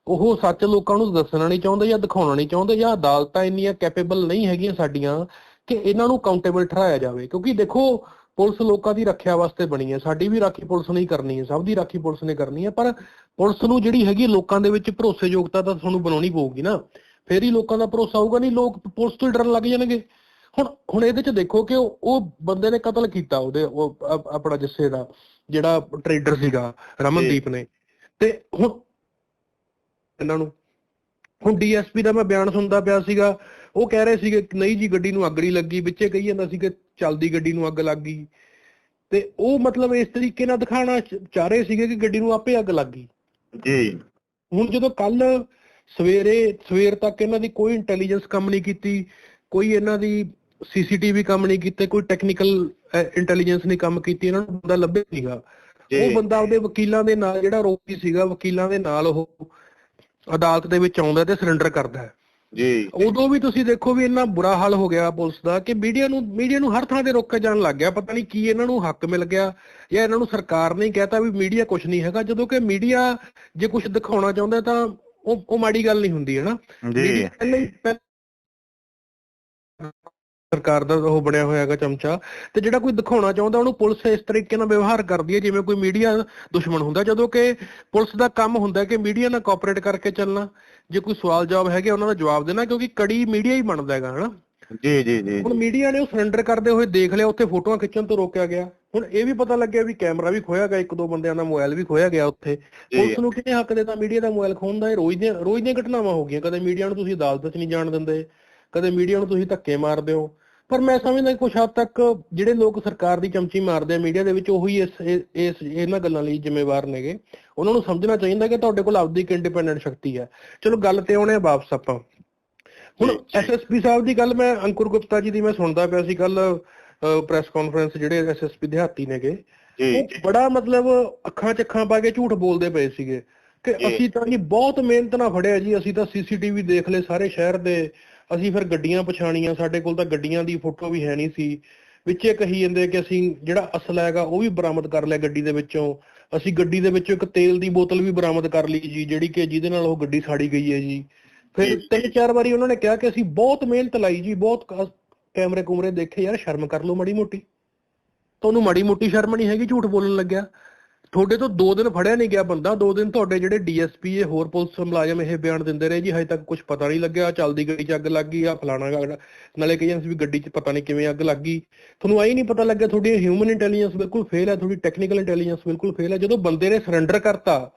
ਉਹ ਸੱਚ ਲੋਕਾਂ ਨੂੰ ਦੱਸਣਾ ਨਹੀਂ ਚਾਹੁੰਦੇ ਜਾਂ ਦਿਖਾਉਣਾ ਨਹੀਂ ਚਾਹੁੰਦੇ ਜਾਂ ਅਦਾਲਤਾਂ ਇੰਨੀਆਂ ਕੈਪੇਬਲ ਨਹੀਂ ਹੈਗੀਆਂ ਸਾਡੀਆਂ ਕਿ ਇਹਨਾਂ ਨੂੰ ਕਾਊਂਟੇਬਲ ਠਹਿਰਾਇਆ ਜਾਵੇ। ਕਿਉਂਕਿ ਦੇਖੋ ਪੁਲਿਸ ਲੋਕਾਂ ਦੀ ਰੱਖਿਆ ਵਾਸਤੇ ਬਣੀ ਹੈ। ਸਾਡੀ ਵੀ ਰਾਖੀ ਪੁਲਿਸ ਨੇ ਹੀ ਕਰਨੀ ਹੈ। ਸਭ ਦੀ ਰਾਖੀ ਪੁਲਿਸ ਨੇ ਕਰਨੀ ਹੈ। ਪਰ ਪੁਲਿਸ ਨੂੰ ਜਿਹੜੀ ਹੈਗੀ ਲੋਕਾਂ ਦੇ ਵਿੱਚ ਭਰੋਸੇਯੋਗਤਾ ਤਾਂ ਤੁਹਾਨੂੰ ਬਣਾਉਣੀ ਪਊਗੀ ਨਾ। ਫੇਰ ਹੀ ਲੋਕਾਂ ਦਾ ਭਰੋਸਾ ਆਊਗਾ ਨਹੀਂ ਲੋਕ ਪੁਲਿਸ ਤੋਂ ਡਰਨ ਲੱਗ ਜਾਣਗੇ। ਹੁਣ ਹੁਣ ਇਹਦੇ ਚ ਦੇਖੋ ਕਿ ਉਹ ਬੰਦੇ ਨੇ ਕਤਲ ਕੀਤਾ ਉਹਦੇ ਉਹ ਆਪਣਾ ਜੱਸੇ ਦਾ ਜਿਹੜਾ ਟ੍ਰੇਡਰ ਸੀਗਾ ਰਮਨਦੀਪ ਨੇ। ਤੇ ਹੁਣ ਇਹਨਾਂ ਨੂੰ। ਹੁਣ ਡੀਐਸਪੀ ਦਾ ਮੈਂ ਬਿਆਨ ਸੁਣਦਾ ਪਿਆ ਸੀਗਾ। ਉਹ ਕਹਿ ਰਹੇ ਸੀਗੇ ਨਹੀਂ ਜੀ ਗੱਡੀ ਨੂੰ ਅੱਗ ਨਹੀਂ ਲੱਗੀ। ਵਿੱਚੇ ਕਹੀ ਜਾਂਦਾ ਸੀ ਕਿ ਚੱਲਦੀ ਗੱਡੀ ਨੂੰ ਅੱਗ ਲੱਗ ਗਈ। ਤੇ ਉਹ ਮਤਲਬ ਇਸ ਤਰੀਕੇ ਨਾਲ ਦਿਖਾਣਾ ਚ- ਚਾਹ ਰਹੇ ਸੀਗੇ ਕਿ ਗੱਡੀ ਨੂੰ ਆਪੇ ਅੱਗ ਲੱਗ ਗਈ। ਜੀ। ਹੁਣ ਜਦੋਂ ਕੱਲ ਸਵੇਰੇ ਸਵੇਰ ਤੱਕ ਇਹਨਾਂ ਦੀ ਕੋਈ ਇੰਟੈਲੀਜੈਂਸ ਕੰਮ ਨਹੀਂ ਕੀਤੀ ਕੋਈ ਇਹਨਾਂ ਦੀ ਸੀਸੀਟੀਵੀ ਕੰਮ ਨਹੀਂ ਕੀਤੇ ਕੋਈ ਟੈਕਨੀਕਲ ਇੰਟੈਲੀਜੈਂਸ ਨਹੀਂ ਕੰਮ ਕੀਤੀ ਇਹਨਾਂ ਨੂੰ ਬੰਦਾ ਲੱਭੇ ਸੀਗਾ। ਉਹ ਬੰਦਾ ਉਹਦੇ ਵਕੀਲਾਂ ਦੇ ਨਾਲ ਜਿਹੜਾ ਰੋਪੀ ਸੀਗਾ ਵਕੀਲਾਂ ਦੇ ਨਾਲ ਉਹ ਅਦਾਲਤ ਦੇ ਵਿੱਚ ਆਉਂਦਾ ਤੇ ਸਰੈਂਡਰ ਕਰਦਾ ਹੈ। ਜੀ। ਉਦੋਂ ਵੀ ਤੁਸੀਂ ਦੇਖੋ ਵੀ ਇੰਨਾ ਬੁਰਾ ਹਾਲ ਹੋ ਗਿਆ ਪੁਲਿਸ ਦਾ ਕਿ ਮੀਡੀਆ ਨੂੰ ਮੀਡੀਆ ਨੂੰ ਹਰ ਥਾਂ ਤੇ ਰੋਕਿਆ ਜਾਣ ਲੱਗ ਗਿਆ। ਪਤਾ ਨਹੀਂ ਕੀ ਇਹਨਾਂ ਨੂੰ ਹੱਕ ਮਿਲ ਗਿਆ ਜਾਂ ਇਹਨਾਂ ਨੂੰ ਸਰਕਾਰ ਨੇ ਕਹਿਤਾ ਵੀ ਮੀਡੀਆ ਕੁਝ ਨਹੀਂ ਹੈਗਾ। ਜਦੋਂ ਕਿ ਮੀਡੀਆ ਜੇ ਕੁਝ ਦਿਖਾਉਣਾ ਚਾਹੁੰਦਾ ਤਾਂ ਉਹ ਉਹ ਮਾੜੀ ਗੱਲ ਨਹੀਂ ਹੁੰਦੀ ਹੈ ਨਾ? ਜੀ। ਪਹਿਲਾਂ ਹੀ ਪਹਿਲਾਂ ਸਰਕਾਰ ਦਾ ਉਹ ਬਣਿਆ ਹੋਇਆ ਹੈਗਾ ਚਮਚਾ ਤੇ ਜਿਹੜਾ ਕੋਈ ਦਿਖਾਉਣਾ ਚਾਹੁੰਦਾ ਉਹਨੂੰ ਪੁਲਿਸ ਇਸ ਤਰੀਕੇ ਨਾਲ ਵਿਵਹਾਰ ਕਰਦੀ ਹੈ ਜਿਵੇਂ ਕੋਈ ਮੀਡੀਆ ਦੁਸ਼ਮਣ ਹੁੰਦਾ। ਜਦੋਂ ਕਿ ਪੁਲਿਸ ਦਾ ਕੰਮ ਹੁੰਦਾ ਕਿ ਮੀਡੀਆ ਨਾਲ ਕੋਆਪਰੇਟ ਕਰਕੇ ਚੱਲਣਾ। ਜੇ ਕੋਈ ਸਵਾਲ ਜਵਾਬ ਹੈਗੇ ਉਹਨਾਂ ਦਾ ਜਵਾਬ ਦੇਣਾ ਕਿਉਂਕਿ ਕੜੀ ਮੀਡੀਆ ਹੀ ਬਣਦਾ ਹੈਗਾ ਹਨਾ? ਜੀ ਜੀ ਜੀ ਹੁਣ ਮੀਡੀਆ ਨੇ ਉਹ ਸਰੈਂਡਰ ਕਰਦੇ ਹੋਏ ਦੇਖ ਲਿਆ ਉੱਥੇ ਫੋਟੋਆਂ ਖਿੱਚਣ ਤੋਂ ਰੋਕਿਆ ਗਿਆ। ਹੁਣ ਇਹ ਵੀ ਪਤਾ ਲੱਗਿਆ ਵੀ ਕੈਮਰਾ ਵੀ ਖੋਇਆ ਗਿਆ ਇੱਕ ਦੋ ਬੰਦਿਆਂ ਦਾ ਮੋਬਾਈਲ ਵੀ ਖੋਇਆ ਗਿਆ ਉੱਥੇ। ਪੁਲਿਸ ਨੂੰ ਕਿਹਨੇ ਹੱਕ ਦਿੱਤਾ ਮੀਡੀਆ ਦਾ ਮੋਬਾਈਲ ਖੋਹਣ ਦਾ? ਇਹ ਰੋਜ਼ ਦੀਆਂ ਰੋਜ਼ ਦੀਆਂ ਘਟਨਾਵਾਂ ਹੋ ਗਈਆਂ। ਕਦੇ ਮੀਡੀਆ ਨੂੰ ਤੁਸੀਂ ਅਦਾਲਤ 'ਚ ਨਹੀਂ ਜਾਣ ਦਿੰਦੇ। ਕਦੇ ਮੀਡੀਆ ਨੂੰ ਤੁਸੀਂ ਧੱਕੇ ਮਾਰਦੇ ਹੋ। ਪਰ ਮੈਂ ਸਮਝਦਾ ਕੁਝ ਹੱਦ ਤੱਕ ਜਿਹੜੇ ਲੋਕ ਸਰਕਾਰ ਦੀ ਚਮਚੀ ਮਾਰਦੇ ਆ ਮੀਡੀਆ ਦੇ ਵਿੱਚ ਉਹੀ ਇਸ ਇਸ ਇਹਨਾਂ ਗੱਲਾਂ ਲਈ ਜ਼ਿੰਮੇਵਾਰ ਨੇਗੇ। ਉਹਨਾਂ ਨੂੰ ਸਮਝਣਾ ਚਾਹੀਦਾ ਕਿ ਤੁਹਾਡੇ ਕੋਲ ਆਪਦੀ ਇੱਕ ਇੰਡੀਪੈਂਡੈਂਟ ਸ਼ਕਤੀ ਹੈ। ਚਲੋ ਗੱਲ ਤੇ ਆਉਣੇ ਆ ਵਾਪਸ ਆਪਾਂ। ਹੁਣ। ਐਸਐਸਪੀ ਸਾਹਿਬ ਦੀ ਗੱਲ ਮੈਂ ਅੰਕੁਰ ਗੁਪਤਾ ਜੀ ਦੀ ਮੈਂ ਸੁਣਦਾ ਪਿਆ ਸੀ ਕੱਲ ਪ੍ਰੈਸ ਕਾਨਫਰੰਸ ਜਿਹੜੇ ਐਸਐਸਪੀ ਦਿਹਾਤੀ ਨੇਗੇ। ਜੀ ਉਹ ਬੜਾ ਮਤਲਬ ਅੱਖਾਂ ਚ ਅੱਖਾਂ ਪਾ ਕੇ ਝੂਠ ਬੋਲਦੇ ਪਏ ਸੀਗੇ। ਕਿ। ਅਸੀਂ ਤਾਂ ਜੀ ਬਹੁਤ ਮਿਹਨਤ ਨਾਲ ਫੜਿਆ ਜੀ ਅਸੀਂ ਤਾਂ ਸੀਸੀਟੀਵੀ ਦੇਖ ਲਏ ਸਾਰੇ ਸ਼ਹਿਰ ਦੇ। ਅਸੀਂ ਫਿਰ ਗੱਡੀਆਂ ਪਛਾਣੀਆਂ ਸਾਡੇ ਕੋਲ ਤਾਂ ਗੱਡੀਆਂ ਦੀ ਫੋਟੋ ਵੀ ਹੈ ਨਹੀਂ ਸੀ। ਵਿੱਚੇ ਕਹੀ ਜਾਂਦੇ ਕਿ ਅਸੀਂ ਜਿਹੜਾ ਅਸਲਾ ਹੈਗਾ ਉਹ ਵੀ ਬਰਾਮਦ ਕਰ ਲਿਆ ਗੱਡੀ ਦੇ ਵਿੱਚੋਂ। ਅਸੀਂ ਗੱਡੀ ਦੇ ਵਿੱਚੋਂ ਇੱਕ ਤੇਲ ਦੀ ਬੋਤਲ ਵੀ ਬਰਾਮਦ ਕਰ ਲਈ ਜੀ ਜਿਹੜੀ ਕਿ ਜਿਹਦੇ ਨਾਲ ਉਹ ਗੱਡੀ ਸਾੜੀ ਗਈ ਹੈ ਜੀ। ਫਿਰ। ਤਿੰਨ ਚਾਰ ਵਾਰੀ ਉਹਨਾਂ ਨੇ ਕਿਹਾ ਕਿ ਅਸੀਂ ਬਹੁਤ ਮਿਹਨਤ ਲਾਈ ਜੀ ਬਹੁਤ ਕੈਮਰੇ ਕੁਮਰੇ ਦੇਖੇ ਯਾਰ ਸ਼ਰਮ ਕਰ ਲਓ ਮਾੜੀ ਮੋਟੀ। ਤੁਹਾਨੂੰ ਮਾੜੀ ਮੋਟੀ ਸ਼ਰਮ ਨਹੀਂ ਹੈਗੀ ਝੂਠ ਬੋਲਣ ਲੱਗਿਆ। ਤੁਹਾਡੇ ਤੋਂ 2 ਦਿਨ ਫੜਿਆ ਨਹੀਂ ਗਿਆ ਬੰਦਾ 2 ਦਿਨ ਤੁਹਾਡੇ ਜਿਹੜੇ ਡੀਐਸਪੀ ਇਹ ਹੋਰ ਪੁਲਿਸ ਮੁਲਾਜ਼ਮ ਇਹ ਬਿਆਨ ਦਿੰਦੇ ਰਹੇ ਜੀ, ਹਜੇ ਤੱਕ ਕੁਝ ਪਤਾ ਨਹੀਂ ਲੱਗਿਆ ਚੱਲਦੀ ਗੱਡੀ 'ਚ ਅੱਗ ਲੱਗ ਗਈ ਆ ਫਲਾਣਾ ਗਾ- ਨਾਲੇ ਕਹੀ ਜਾਂਦੇ ਸੀ ਵੀ ਗੱਡੀ 'ਚ ਪਤਾ ਨਹੀਂ ਕਿਵੇਂ ਅੱਗ ਲੱਗ ਗਈ। ਤੁਹਾਨੂੰ ਆਈ ਨਹੀਂ ਪਤਾ ਲੱਗਿਆ ਤੁਹਾਡੀ ਹਿਊਮਨ ਇੰਟੈਲੀਜੈਂਸ ਬਿਲਕੁਲ ਫੇਲ ਹੈ, ਤੁਹਾਡੀ ਟੈਕਨੀਕਲ ਇੰਟੈਲੀਜੈਂਸ ਬਿਲਕੁਲ ਫੇਲ ਹੈ। ਜਦੋਂ ਬੰਦੇ ਨੇ ਸਰੈਂਡਰ ਕਰਤਾ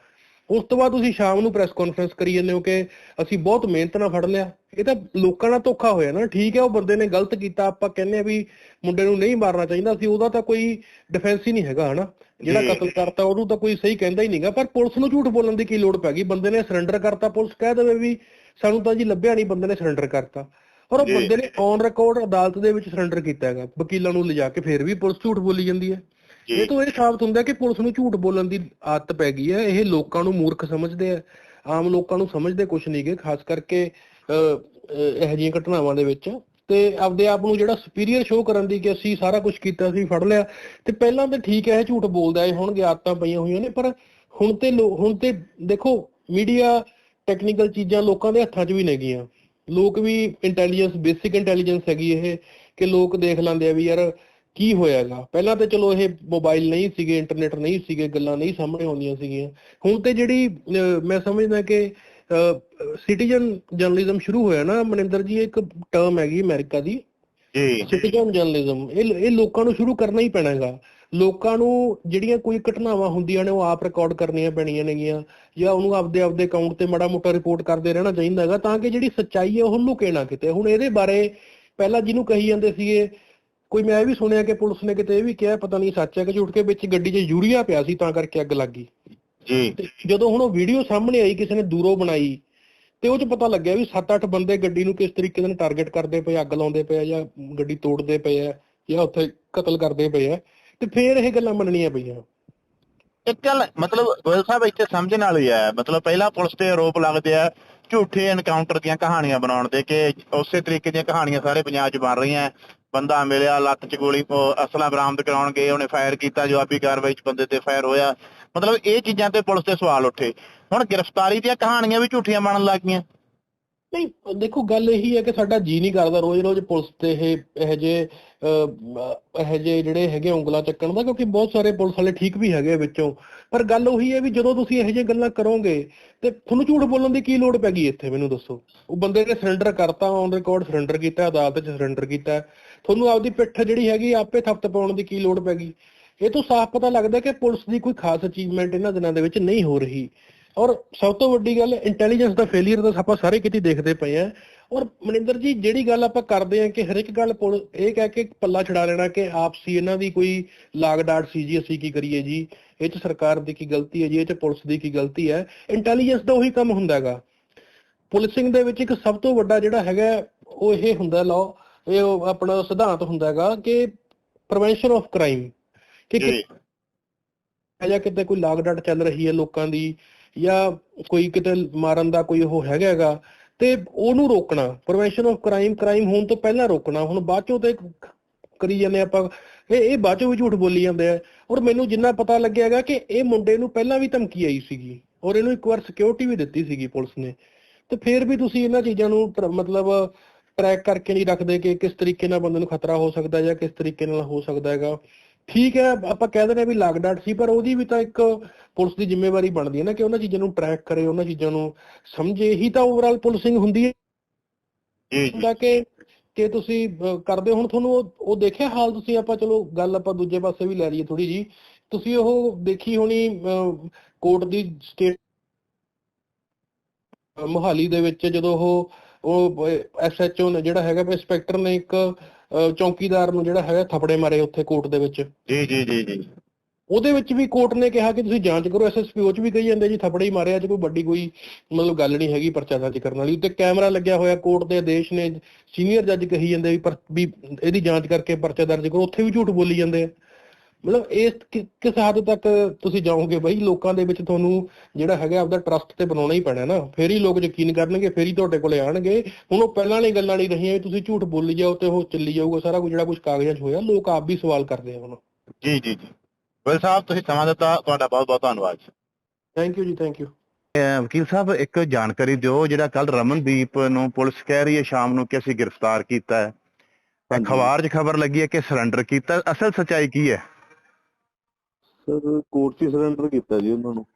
ਉਸ ਤੋਂ ਬਾਅਦ ਤੁਸੀਂ ਸ਼ਾਮ ਨੂੰ ਪ੍ਰੈਸ ਕਾਨਫਰੰਸ ਕਰੀ ਜਾਂਦੇ ਹੋ ਕਿ ਅਸੀਂ ਬਹੁਤ ਮਿਹਨਤ ਨਾਲ ਫੜ ਲਿਆ। ਇਹ ਤਾਂ ਲੋਕਾਂ ਨਾਲ ਧੋਖਾ ਹੋਇਆ ਨਾ। ਠੀਕ ਹੈ ਉਹ ਬੰਦੇ ਨੇ ਗਲਤ ਕੀਤਾ ਆਪਾਂ ਕਹਿੰਦੇ ਆ ਵੀ ਮੁੰਡੇ ਨੂੰ ਨਹੀਂ ਮਾਰਨਾ ਚਾਹੀਦਾ ਸੀ ਉਹਦਾ ਤਾਂ ਕੋਈ ਡਿਫੈਂਸ ਹੀ ਨਹੀਂ ਹੈਗਾ ਹਨਾ। ਜਿਹੜਾ। ਕਤਲ ਕਰਤਾ ਉਹਨੂੰ ਤਾਂ ਕੋਈ ਸਹੀ ਕਹਿੰਦਾ ਹੀ ਨਹੀਂਗਾ ਪਰ ਪੁਲਿਸ ਨੂੰ ਝੂਠ ਬੋਲਣ ਦੀ ਕੀ ਲੋੜ ਪੈ ਗਈ? ਬੰਦੇ ਨੇ ਸਰੈਂਡਰ ਕਰਤਾ ਪੁਲਿਸ ਕਹਿ ਦੇਵੇ ਵੀ ਸਾਨੂੰ ਤਾਂ ਜੀ ਲੱਭਿਆ ਨਹੀਂ ਬੰਦੇ ਨੇ ਸਰੈਂਡਰ ਕਰਤਾ। ਔਰ ਉਹ। ਬੰਦੇ ਨੇ ਔਨ ਰਿਕਾਰਡ ਅਦਾਲਤ ਦੇ ਵਿੱਚ ਸਰੈਂਡਰ ਕੀਤਾ ਹੈਗਾ। ਵਕੀਲਾਂ ਨੂੰ ਲਿਜਾ ਕੇ ਫਿਰ ਵੀ ਪੁਲਿਸ ਝੂਠ ਬੋਲੀ ਜਾਂਦੀ ਹੈ। ਇਹ ਤੋਂ ਇਹ ਸਾਬਤ ਹੁੰਦਾ ਕਿ ਪੁਲਿਸ ਨੂੰ ਝੂਠ ਬੋਲਣ ਦੀ ਆਦਤ ਪੈ ਗਈ ਹੈ। ਇਹ ਲੋਕਾਂ ਨੂੰ ਮੂਰਖ ਸਮਝਦੇ ਆ। ਆਮ ਲੋਕਾਂ ਨੂੰ ਸਮਝਦੇ ਕੁਝ ਨਹੀਂਗੇ ਖਾਸ ਕਰਕੇ ਇਹੋ ਜਿਹੀਆਂ ਘਟਨਾਵਾਂ ਦੇ ਵਿੱਚ। ਤੇ ਆਪਦੇ ਆਪ ਨੂੰ ਜਿਹੜਾ ਸੁਪੀਰੀਅਰ ਸ਼ੋਅ ਕਰਨ ਦੀ ਕਿ ਅਸੀਂ ਸਾਰਾ ਕੁਝ ਕੀਤਾ ਸੀ ਫੜ ਲਿਆ। ਤੇ ਪਹਿਲਾਂ ਤਾਂ ਠੀਕ ਹੈ, ਇਹ ਝੂਠ ਬੋਲਦਾ ਇਹ ਹੁਣ ਆਦਤਾਂ ਪਈਆਂ ਹੋਈਆਂ ਨੇ, ਪਰ ਹੁਣ ਤੇ ਲੋ- ਹੁਣ ਤੇ ਦੇਖੋ ਮੀਡੀਆ ਟੈਕਨੀਕਲ ਚੀਜ਼ਾਂ ਲੋਕਾਂ ਦੇ ਹੱਥਾਂ 'ਚ ਵੀ ਨੇਗੀਆਂ ਲੋਕ ਵੀ ਇੰਟੈਲੀਜੈਂਸ ਬੇਸਿਕ ਇੰਟੈਲੀਜੈਂਸ ਹੈਗੀ ਇਹ, ਕਿ ਲੋਕ ਦੇਖ ਲੈਂਦੇ ਆ ਵੀ ਯਾਰ ਕੀ ਹੋਇਆਗਾ ਪਹਿਲਾਂ ਤਾਂ ਚਲੋ ਇਹ ਮੋਬਾਈਲ ਨਹੀਂ ਸੀਗੇ ਇੰਟਰਨੈਟ ਨਹੀਂ ਸੀਗੇ ਗੱਲਾਂ ਨਹੀਂ ਸਾਹਮਣੇ ਆਉਂਦੀਆਂ ਸੀਗੀਆਂ। ਹੁਣ ਤੇ ਜਿਹੜੀ ਮੈਂ ਸਮਝਦਾ ਕਿ ਸਿਟੀਜ਼ਨ ਜਰਨਲਿਜ਼ਮ ਸ਼ੁਰੂ ਹੋਇਆ ਨਾ ਮਨਿੰਦਰ ਜੀ ਇੱਕ ਟਰਮ ਹੈਗੀ ਅਮਰੀਕਾ ਦੀ। ਜੀ ਸਿਟੀਜ਼ਨ ਜਰਨਲਿਜ਼ਮ ਇਹ ਇਹ ਲੋਕਾਂ ਨੂੰ ਸ਼ੁਰੂ ਕਰਨਾ ਹੀ ਪੈਣਾ ਹੈਗਾ। ਲੋਕਾਂ ਨੂੰ ਜਿਹੜੀਆਂ ਕੋਈ ਘਟਨਾਵਾਂ ਹੁੰਦੀਆਂ ਨੇ ਉਹ ਆਪ ਰਿਕਾਰਡ ਕਰਨੀਆਂ ਪੈਣੀਆਂ ਨੇਗੀਆਂ ਜਾਂ ਉਹਨੂੰ ਆਪਦੇ ਆਪਦੇ ਅਕਾਊਂਟ ਤੇ ਮਾੜਾ ਮੋਟਾ ਰਿਪੋਰਟ ਕਰਦੇ ਰਹਿਣਾ ਚਾਹੀਦਾ ਹੈਗਾ ਤਾਂ ਕਿ ਜਿਹੜੀ ਸੱਚਾਈ ਹੈ ਉਹ ਲੁਕੇ ਨਾ ਕਿਤੇ। ਹੁਣ ਇਹਦੇ ਬਾਰੇ ਪਹਿਲਾਂ ਜਿਹਨੂੰ ਕਹੀ ਜਾਂਦੇ ਸੀਗੇ ਕੋਈ ਮੈਂ ਇਹ ਵੀ ਸੁਣਿਆ ਕਿ ਪੁਲਿਸ ਨੇ ਕਿਤੇ ਇਹ ਵੀ ਕਿਹਾ ਪਤਾ ਨਹੀਂ ਸੱਚ ਹੈ ਕਿ ਝੂਠ ਕੇ ਵਿੱਚ ਗੱਡੀ 'ਚ ਯੂਰੀਆ ਪਿਆ ਸੀ ਤਾਂ ਕਰਕੇ ਅੱਗ ਲੱਗ ਗਈ। ਜੀ ਜਦੋਂ ਹੁਣ ਉਹ ਵੀਡੀਓ ਸਾਹਮਣੇ ਆਈ ਕਿਸੇ ਨੇ ਦੂਰੋਂ ਬਣਾਈ ਤੇ ਉਹ ਚ ਪਤਾ ਲੱਗਿਆ ਵੀ 7-8 ਬੰਦੇ ਗੱਡੀ ਨੂੰ ਕਿਸ ਤਰੀਕੇ ਨਾਲ ਟਾਰਗੇਟ ਕਰਦੇ ਪਏ ਅੱਗ ਲਾਉਂਦੇ ਪਏ ਆ ਜਾਂ ਗੱਡੀ ਤੋੜਦੇ ਪਏ ਆ ਜਾਂ ਉੱਥੇ ਕਤਲ ਕਰਦੇ ਪਏ ਆ ਤੇ ਫੇਰ ਇਹ ਗੱਲਾਂ ਮੰਨਣੀਆਂ ਪਈਆਂ। ਇੱਕ ਗੱਲ ਮਤਲਬ ਗੋਇਲ ਸਾਹਿਬ ਇੱਥੇ ਸਮਝਣ ਵਾਲੀ ਹੈ ਮਤਲਬ ਪਹਿਲਾਂ ਪੁਲਿਸ ਤੇ ਆਰੋਪ ਲੱਗਦੇ ਆ ਝੂਠੇ ਐਨਕਾਊਂਟਰ ਦੀਆਂ ਕਹਾਣੀਆਂ ਬਣਾਉਣ ਦੇ ਕਿ ਉਸੇ ਤਰੀਕੇ ਦੀਆਂ ਕਹਾਣੀਆਂ ਸਾਰੇ ਪੰਜਾਬ 'ਚ ਬਣ ਰਹੀਆਂ ਬੰਦਾ ਮਿਲਿਆ, ਲੱਤ 'ਚ ਗੋਲੀ, ਉਹ ਅਸਲਾ ਬਰਾਮਦ ਕਰਾਉਣ ਗਏ, ਉਹਨੇ ਫਾਇਰ ਕੀਤਾ, ਜਵਾਬੀ ਕਾਰਵਾਈ 'ਚ ਬੰਦੇ ਤੇ ਫਾਇਰ ਹੋਇਆ। ਮਤਲਬ ਇਹ ਚੀਜ਼ਾਂ ਤੇ ਪੁਲਿਸ ਤੇ ਸਵਾਲ ਉੱਠੇ। ਹੁਣ ਗ੍ਰਿਫਤਾਰੀ ਦੀਆਂ ਕਹਾਣੀਆਂ ਵੀ ਝੂਠੀਆਂ ਬਣਨ ਲੱਗ ਗਈਆਂ। ਨਹੀਂ, ਦੇਖੋ ਗੱਲ ਇਹੀ ਹੈ ਕਿ ਸਾਡਾ ਜੀ ਨਹੀਂ ਕਰਦਾ ਰੋਜ਼-ਰੋਜ਼ ਪੁਲਿਸ ਤੇ ਇਹ ਇਹ ਜੇ ਇਹ ਜੇ ਜਿਹੜੇ ਹੈਗੇ ਉਂਗਲਾਂ ਚੱਕਣ ਦਾ, ਕਿਉਂਕਿ ਬਹੁਤ ਸਾਰੇ ਪੁਲਿਸ ਵਾਲੇ ਠੀਕ ਵੀ ਹੈਗੇ ਵਿੱਚੋਂ। ਪਰ ਗੱਲ ਉਹੀ ਹੈ ਵੀ ਜਦੋਂ ਤੁਸੀਂ ਇਹੋ ਜਿਹੇ ਗੱਲਾਂ ਕਰੋਗੇ ਤੇ ਤੁਹਾਨੂੰ ਝੂਠ ਬੋਲਣ ਦੀ ਕੀ ਲੋੜ ਪੈ ਗਈ ਇੱਥੇ, ਮੈਨੂੰ ਦੱਸੋ? ਉਹ ਬੰਦੇ ਨੇ ਸਰੈਂਡਰ ਕਰਤਾ ਔਨ ਰਿਕਾਰਡ ਸਰੈਂਡਰ ਕੀਤਾ, ਅਦਾਲਤ 'ਚ ਸਰੈਂਡਰ ਕੀਤਾ। ਤੁਹਾਨੂੰ ਆਪਦੀ ਪਿੱਠ ਜਿਹੜੀ ਹੈਗੀ, ਆਪੇ ਥੱਪਤ ਪਾਉਣ ਦੀ ਕੀ ਲੋੜ ਪੈ ਗਈ? ਇਹ ਤੋਂ ਸਾਫ਼ ਪਤਾ ਲੱਗਦਾ ਕਿ ਪੁਲਿਸ ਦੀ ਕੋਈ ਖਾਸ ਅਚੀਵਮੈਂਟ ਇਹਨਾਂ ਦਿਨਾਂ ਦੇ ਵਿੱਚ ਨਹੀਂ ਹੋ ਰਹੀ। ਔਰ ਸਭ ਤੋਂ ਵੱਡੀ ਗੱਲ ਇੰਟੈਲੀਜੈਂਸ ਦਾ ਫੇਲਿਅਰ ਦਾ ਆਪਾਂ ਸਾਰੇ ਕਿਤੇ ਦੇਖਦੇ ਪਏ ਆ ਔਰ ਮਨਿੰਦਰ ਜੀ ਜਿਹੜੀ ਗੱਲ ਆਪਾਂ ਕਰਦੇ ਆ ਕਿ ਹਰ ਇੱਕ ਗੱਲ ਪੁਲ ਇਹ ਕਹਿ ਕੇ ਪੱਲਾ ਛਡਾ ਲੈਣਾ ਕਿ ਆਪਸੀ ਇਹਨਾਂ ਦੀ ਕੋਈ ਲਾਗ ਡਾਟ ਸੀ ਜੀ ਅਸੀਂ ਕੀ ਕਰੀਏ ਜੀ? ਇਹ ਚ ਸਰਕਾਰ ਦੀ ਕੀ ਗਲਤੀ ਹੈ ਜੀ? ਇਹ ਚ ਪੁਲਿਸ ਦੀ ਕੀ ਗਲਤੀ ਹੈ? ਇੰਟੈਲੀਜੈਂਸ ਦਾ ਉਹੀ ਕੰਮ ਹੁੰਦਾ ਹੈਗਾ। ਪੁਲਿਸਿੰਗ ਦੇ ਵਿੱਚ ਇੱਕ ਸਭ ਤੋਂ ਵੱਡਾ ਜਿਹੜਾ ਹੈਗਾ ਉਹ ਇਹ ਹੁੰਦਾ ਲਾਅ ਇਹ ਆਪਣਾ ਸਿਧਾਂਤ ਹੁੰਦਾ ਹੈਗਾ ਕਿ ਪ੍ਰੀਵੈਂਸ਼ਨ ਆਫ ਕ੍ਰਾਈਮ ਕਿ ਜੀ। ਜਾਂ ਕਿਤੇ ਕੋਈ ਲਾਗ ਡਾਟ ਚੱਲ ਰਹੀ ਹੈ ਲੋਕਾਂ ਦੀ ਜਾਂ ਕੋਈ ਕਿਤੇ ਮਾਰਨ ਦਾ ਕੋਈ ਉਹ ਹੈਗਾ ਹੈਗਾ, ਤੇ ਉਹਨੂੰ ਰੋਕਣਾ ਪ੍ਰੀਵੈਂਸ਼ਨ ਆਫ ਕ੍ਰਾਈਮ ਕ੍ਰਾਈਮ ਹੋਣ ਤੋਂ ਪਹਿਲਾਂ ਰੋਕਣਾ, ਹੁਣ ਬਾਅਦ ਚੋਂ ਤੇ ਕਰੀ ਜਾਂਦੇ ਆਪਾਂ, ਇਹ ਇਹ ਬਾਅਦ ਚੋਂ ਵੀ ਝੂਠ ਬੋਲੀ ਜਾਂਦੇ ਆ, ਔਰ ਮੈਨੂੰ ਜਿੰਨਾ ਪਤਾ ਲੱਗਿਆ ਹੈਗਾ ਕਿ ਇਹ ਮੁੰਡੇ ਨੂੰ ਪਹਿਲਾਂ ਵੀ ਧਮਕੀ ਆਈ ਸੀਗੀ, ਔਰ ਇਹਨੂੰ ਇੱਕ ਵਾਰ ਸਿਕਿਉਰਿਟੀ ਵੀ ਦਿੱਤੀ ਸੀਗੀ ਪੁਲਿਸ ਨੇ, ਤੇ ਫਿਰ ਵੀ ਤੁਸੀਂ ਇਹਨਾਂ ਚੀਜ਼ਾਂ ਨੂੰ ਟਰ- ਮਤਲਬ ਟਰੈਕ ਕਰਕੇ ਨਹੀਂ ਰੱਖਦੇ ਕਿ ਕਿਸ ਤਰੀਕੇ ਨਾਲ ਬੰਦੇ ਨੂੰ ਖਤਰਾ ਹੋ ਸਕਦਾ ਜਾਂ ਕਿਸ ਤਰੀਕੇ ਨਾਲ ਹੋ ਸਕਦਾ ਹੈਗਾ। ਠੀਕ ਹੈ ਆਪਾਂ ਕਹਿ ਦਿੰਦੇ ਆ ਵੀ ਲਾਗਡਾਟ ਸੀ ਪਰ ਉਹਦੀ ਵੀ ਤਾਂ ਇੱਕ ਪੁਲਿਸ ਦੀ ਜ਼ਿੰਮੇਵਾਰੀ ਬਣਦੀ ਹੈ ਨਾ ਕਿ ਉਹਨਾਂ ਚੀਜ਼ਾਂ ਨੂੰ ਟਰੈਕ ਕਰੇ ਉਹਨਾਂ ਚੀਜ਼ਾਂ ਨੂੰ ਸਮਝੇ ਹੀ ਤਾਂ ਓਵਰਆਲ ਪੁਲਿਸਿੰਗ ਹੁੰਦੀ ਹੈ ਜੀ ਜੀ ਹੁੰਦਾ ਕਿ ਕਿ ਤੁਸੀਂ ਕਰਦੇ। ਹੁਣ ਤੁਹਾਨੂੰ ਉਹ ਉਹ ਦੇਖਿਆ ਹਾਲ ਤੁਸੀਂ ਆਪਾਂ ਚਲੋ ਗੱਲ ਆਪਾਂ ਦੂਜੇ ਪਾਸੇ ਵੀ ਲੈ ਲਈਏ ਥੋੜੀ ਜੀ ਤੁਸੀਂ ਉਹ ਦੇਖੀ ਹੋਣੀ ਕੋਰਟ ਦੀ ਸਟੇਟ ਮੋਹਾਲੀ ਦੇ ਵਿੱਚ ਜਦੋਂ ਉਹ ਉਹ ਐਸਐਚਓ ਨੇ ਜਿਹੜਾ ਹੈਗਾ ਇੰਸਪੈਕਟਰ ਨੇ ਇੱਕ ਚੌਕੀਦਾਰ ਨੂੰ ਜਿਹੜਾ ਹੈਗਾ ਥਪੜੇ ਮਾਰੇ ਉੱਥੇ ਕੋਰਟ ਦੇ ਵਿੱਚ। ਜੀ ਜੀ ਜੀ ਜੀ। ਉਹਦੇ ਵਿੱਚ ਵੀ ਕੋਰਟ ਨੇ ਕਿਹਾ ਕਿ ਤੁਸੀਂ ਜਾਂਚ ਕਰੋ ਐਸਐਸਪੀ ਉਹ ਚ ਵੀ ਕਹੀ ਜਾਂਦੇ ਜੀ ਥਪੜੇ ਹੀ ਮਾਰਿਆ ਚ ਕੋਈ ਵੱਡੀ ਕੋਈ ਮਤਲਬ ਗੱਲ ਨਹੀਂ ਹੈਗੀ ਪਰਚਾ ਦਰਜ ਕਰਨ ਵਾਲੀ। ਉੱਤੇ ਕੈਮਰਾ ਲੱਗਿਆ ਹੋਇਆ ਕੋਰਟ ਦੇ ਆਦੇਸ਼ ਨੇ ਸੀਨੀਅਰ ਜੱਜ ਕਹੀ ਜਾਂਦੇ ਵੀ ਪਰ ਵੀ ਇਹਦੀ ਜਾਂਚ ਕਰਕੇ ਪਰਚਾ ਦਰਜ ਕਰੋ ਉੱਥੇ ਵੀ ਝੂਠ ਬੋਲੀ ਜਾਂਦੇ ਆ। ਮਤਲਬ ਇਸ ਕਿ- ਕਿਸ ਹੱਦ ਤੱਕ ਤੁਸੀਂ ਜਾਓਗੇ ਬਈ ਲੋਕਾਂ ਦੇ ਵਿੱਚ ਤੁਹਾਨੂੰ ਜਿਹੜਾ ਹੈਗਾ ਆਪਦਾ ਟਰਸਟ ਤੇ ਬਣਾਉਣਾ ਹੀ ਪੈਣਾ ਨਾ। ਫੇਰ ਹੀ ਲੋਕ ਯਕੀਨ ਕਰਨਗੇ ਫੇਰ ਹੀ ਤੁਹਾਡੇ ਕੋਲੇ ਆਣਗੇ। ਹੁਣ ਉਹ ਪਹਿਲਾਂ ਵਾਲੀ ਗੱਲਾਂ ਨਹੀਂ ਰਹੀਆਂ ਵੀ ਤੁਸੀਂ ਝੂਠ ਬੋਲੀ ਜਾਓ ਤੇ ਉਹ ਚੱਲੀ ਜਾਊਗਾ ਸਾਰਾ ਕੁਝ ਜਿਹੜਾ ਕੁਝ ਕਾਗਜ਼ਾਂ 'ਚ ਹੋਇਆ ਲੋਕ ਆਪ ਵੀ ਸਵਾਲ ਕਰਦੇ ਆ ਹੁਣ। ਜੀ ਜੀ ਜੀ। ਗੋਇਲ ਸਾਹਿਬ ਤੁਸੀਂ ਸਮਾਂ ਦਿੱਤਾ ਤੁਹਾਡਾ ਬਹੁਤ ਬਹੁਤ ਧੰਨਵਾਦ thank you ji thank you ਵਕੀਲ ਸਾਹਿਬ ਇੱਕ ਜਾਣਕਾਰੀ ਦਿਓ ਜਿਹੜਾ ਕੱਲ ਰਮਨਦੀਪ ਨੂੰ ਪੁਲਿਸ ਕਹਿ ਰਹੀ ਹੈ ਸ਼ਾਮ ਨੂੰ ਕਿ ਅਸੀਂ ਗ੍ਰਿਫਤਾਰ ਕੀਤਾ ਹੈ। ਅਖਬਾਰ 'ਚ ਖਬਰ ਲੱਗੀ ਹੈ ਕਿ ਸਰੈਂਡਰ ਕੀਤਾ ਅਸਲ ਸਚਾਈ ਕੀ ਹੈ? ਸਰ ਕੋਰਟ 'ਚ ਸਰੈਂਡਰ ਕੀਤਾ ਜੀ ਉਹਨਾਂ ਨੂੰ।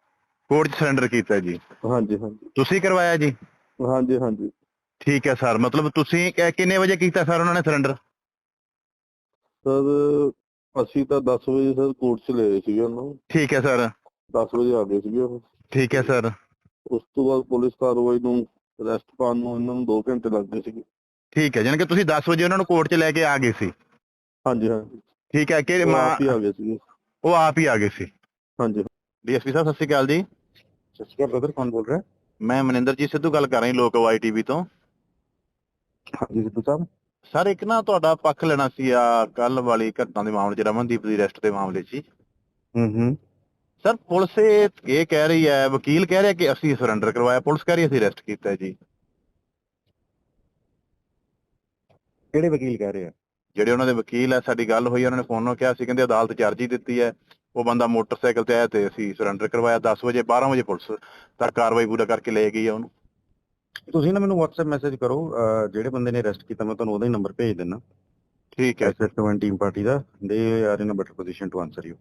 ਕੋਰਟ 'ਚ ਸਰੈਂਡਰ ਕੀਤਾ ਜੀ? ਹਾਂਜੀ ਹਾਂਜੀ। ਤੁਸੀਂ ਕਰਵਾਇਆ ਜੀ? ਹਾਂਜੀ ਹਾਂਜੀ। ਠੀਕ ਹੈ ਸਰ ਮਤਲਬ ਤੁਸੀਂ ਕਿ- ਕਿੰਨੇ ਵਜੇ ਕੀਤਾ ਸਰ ਉਹਨਾਂ ਨੇ ਸਰੈਂਡਰ ਸਰ ਅਸੀਂ ਤਾਂ 10 ਵਜੇ ਸਰ ਕੋਰਟ 'ਚ ਲਏ ਸੀਗੇ ਉਹਨਾਂ ਨੂੰ। ਠੀਕ ਹੈ ਸਰ। 10 ਵਜੇ ਆ ਗਏ ਸੀਗੇ ਉਹ। ਠੀਕ ਹੈ ਸਰ। ਉਸ ਤੋਂ ਬਾਅਦ ਪੁਲਿਸ ਕਾਰਵਾਈ ਨੂੰ ਅਰੈਸਟ ਪਾਉਣ ਨੂੰ ਇਹਨਾਂ ਨੂੰ 2 ਘੰਟੇ ਲੱਗ ਗਏ ਸੀਗੇ। ਠੀਕ ਹੈ ਜਾਣੀ ਕਿ ਤੁਸੀਂ 10 ਵਜੇ ਉਹਨਾਂ ਨੂੰ ਕੋਰਟ 'ਚ ਲੈ ਕੇ ਆ ਗਏ ਸੀ? ਹਾਂਜੀ ਹਾਂਜੀ। ਠੀਕ ਹੈ ਕਿ ਉਹ ਮਾਂ ਆਪ ਹੀ ਆ ਗਏ ਸੀਗੇ। ਉਹ ਆਪ ਹੀ ਆ ਗਏ ਸੀ। ਹਾਂਜੀ। ਡੀਐਸਪੀ ਸਾਹਿਬ ਸਤਿ ਸ਼੍ਰੀ ਅਕਾਲ ਜੀ। ਸਤਿ ਸ਼੍ਰੀ ਅਕਾਲ ਬ੍ਰਦਰ ਕੌਣ ਬੋਲ ਰਿਹਾ? ਮੈਂ ਮਨਿੰਦਰਜੀਤ ਸਿੱਧੂ ਗੱਲ ਕਰ ਰਹੀ ਲੋਕ ਵਾਈ ਟੀਵੀ ਤੋਂ। ਹਾਂਜੀ ਸਿੱਧੂ ਸਾਹਿਬ। ਸਰ ਇੱਕ ਨਾ ਤੁਹਾਡਾ ਪੱਖ ਲੈਣਾ ਸੀ ਆ ਕੱਲ ਵਾਲੀ ਘਟਨਾ ਦੇ ਮਾਮਲੇ 'ਚ ਰਮਨਦੀਪ ਦੀ ਅਰੈਸਟ ਦੇ ਮਾਮਲੇ 'ਚ। ਹੀ। ਹੂੰ। ਸਰ ਪੁਲਿਸ ਇਹ ਕਹਿ ਰਹੀ ਹੈ ਵਕੀਲ ਕਹਿ ਰਿਹਾ ਕਿ ਅਸੀਂ ਸਰੈਂਡਰ ਕਰਵਾਇਆ। ਪੁਲਿਸ ਕਹਿ ਰਹੀ ਹੈ ਅਸੀਂ ਅਰੈਸਟ ਕੀਤਾ ਜੀ। ਕਿਹੜੇ ਵਕੀਲ ਕਹਿ ਰਹੇ ਆ? ਜਿਹੜੇ ਉਹਨਾਂ ਦੇ ਵਕੀਲ ਹੈ ਸਾਡੀ ਗੱਲ ਹੋਈ ਉਹਨਾਂ ਨੇ ਫੋਨ ਨੂੰ ਕਿਹਾ ਸੀ ਕਹਿੰਦੇ ਅਦਾਲਤ 'ਚ ਅਰਜੀ ਦਿੱਤੀ ਹੈ। ਉਹ ਬੰਦਾ ਮੋਟਰਸਾਈਕਲ ਤੇ ਆਇਆ ਤੇ ਅਸੀਂ ਸਰੈਂਡਰ ਕਰਵਾਇਆ 10 ਵਜੇ 12 ਵਜੇ ਪੁਲਿਸ ਤੱਕ ਕਾਰਵਾਈ ਪੂਰਾ ਕਰਕੇ ਲੈ ਗਈ ਹੈ ਉਹਨੂੰ। ਤੁਸੀਂ ਨਾ ਮੈਨੂੰ WhatsApp ਮੈਸੇਜ ਕਰੋ ਜਿਹੜੇ ਬੰਦੇ ਨੇ ਅਰੈਸਟ ਕੀਤਾ ਮੈਂ ਤੁਹਾਨੂੰ ਉਹਦਾ ਹੀ ਨੰਬਰ ਭੇਜ ਦਿੰਦਾ ਠੀਕ ਹੈ। ਐਸਐਸ 17 party ਦਾ are in a better position to answer you